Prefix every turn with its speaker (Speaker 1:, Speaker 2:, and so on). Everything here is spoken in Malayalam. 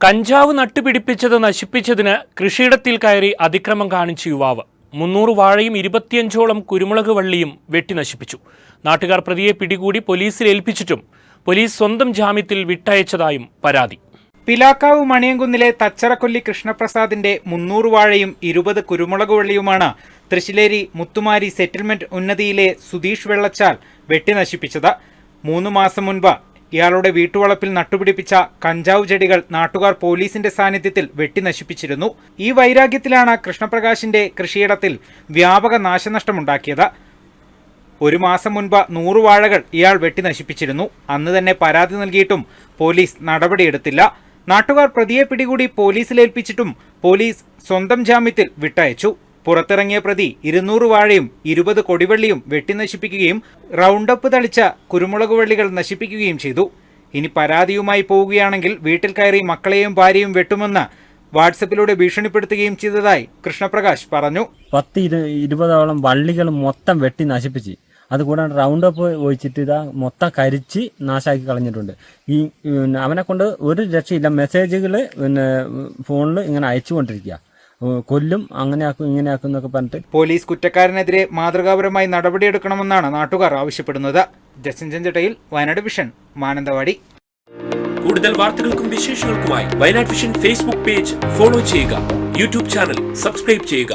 Speaker 1: കഞ്ചാവ് നട്ടുപിടിപ്പിച്ചത് നശിപ്പിച്ചതിന് കൃഷിയിടത്തിൽ കയറി അതിക്രമം കാണിച്ച യുവാവ്. മുന്നൂറ് വാഴയും ഇരുപത്തിയഞ്ചോളം കുരുമുളക് വള്ളിയും വെട്ടി നശിപ്പിച്ചു. നാട്ടുകാർ പ്രതിയെ പിടികൂടി പോലീസിൽ ഏൽപ്പിച്ചിട്ടും പോലീസ് സ്വന്തം ജാമ്യത്തിൽ വിട്ടയച്ചതായും പരാതി.
Speaker 2: പിലാക്കാവ് മണിയങ്കുന്നിലെ തച്ചറക്കൊല്ലി കൃഷ്ണപ്രസാദിന്റെ മുന്നൂറ് വാഴയും ഇരുപത് കുരുമുളക് വള്ളിയുമാണ് തൃശ്ശിലേരി മുത്തുമാരി സെറ്റിൽമെന്റ് ഉന്നതിയിലെ സുധീഷ് വെള്ളച്ചാൽ വെട്ടി നശിപ്പിച്ചത്. മൂന്ന് മാസം മുൻപ് ഇയാളുടെ വീട്ടുവളപ്പിൽ നട്ടുപിടിപ്പിച്ച കഞ്ചാവ് ചെടികൾ നാട്ടുകാർ പോലീസിന്റെ സാന്നിധ്യത്തിൽ വെട്ടി നശിപ്പിച്ചിരുന്നു ഈ വൈരാഗ്യത്തിലാണ് കൃഷ്ണപ്രകാശിന്റെ കൃഷിയിടത്തിൽ വ്യാപക നാശനഷ്ടമുണ്ടാക്കിയത്. ഒരു മാസം മുൻപ് നൂറ് വാഴകൾ ഇയാൾ വെട്ടി നശിപ്പിച്ചിരുന്നു അന്ന് തന്നെ പരാതി നൽകിയിട്ടും പോലീസ് നടപടിയെടുത്തില്ല. നാട്ടുകാർ പ്രതിയെ പിടികൂടി പോലീസിലേൽപ്പിച്ചിട്ടും പോലീസ് സ്വന്തം ജാമ്യത്തിൽ വിട്ടയച്ചു. പുറത്തിറങ്ങിയ പ്രതി ഇരുന്നൂറ് വാഴയും ഇരുപത് കൊടിവള്ളിയും വെട്ടി നശിപ്പിക്കുകയും റൗണ്ടപ്പ് തളിച്ച കുരുമുളക് വള്ളികൾ നശിപ്പിക്കുകയും ചെയ്തു. ഇനി പരാതിയുമായി പോവുകയാണെങ്കിൽ വീട്ടിൽ കയറി മക്കളെയും ഭാര്യയും വെട്ടുമെന്ന് വാട്സപ്പിലൂടെ ഭീഷണിപ്പെടുത്തുകയും ചെയ്തതായി കൃഷ്ണപ്രകാശ് പറഞ്ഞു.
Speaker 3: പത്ത് ഇരു ഇരുപതോളം വള്ളികൾ മൊത്തം വെട്ടി നശിപ്പിച്ച് അതുകൂടാണ്ട് റൗണ്ട് അപ്പ് ഒഴിച്ചിട്ട് ഇതാ മൊത്തം കരിച്ച് നാശാക്കി കളഞ്ഞിട്ടുണ്ട്. ഈ അവനെ കൊണ്ട് ഒരു രക്ഷയില്ല. മെസ്സേജുകൾ പിന്നെ ഫോണിൽ ഇങ്ങനെ അയച്ചുകൊണ്ടിരിക്കുക. കൊല്ലും അങ്ങനെ ആക്കും ഇങ്ങനെ ആക്കും എന്നൊക്കെ പറഞ്ഞിട്ട്
Speaker 2: പോലീസ് കുറ്റക്കാരനെതിരെ മാതൃകാപരമായി നടപടിയെടുക്കണമെന്നാണ് നാട്ടുകാർ ആവശ്യപ്പെടുന്നത്. Justin ചെഞ്ചട്ടയിൽ Wayanad vision Mananthavady.
Speaker 1: കൂടുതൽ വാർത്തകൾക്കും വിശേഷങ്ങൾക്കുമായി Wayanad vision Facebook page follow ചെയ്യുക. യൂട്യൂബ് ചാനൽ സബ്സ്ക്രൈബ് ചെയ്യുക.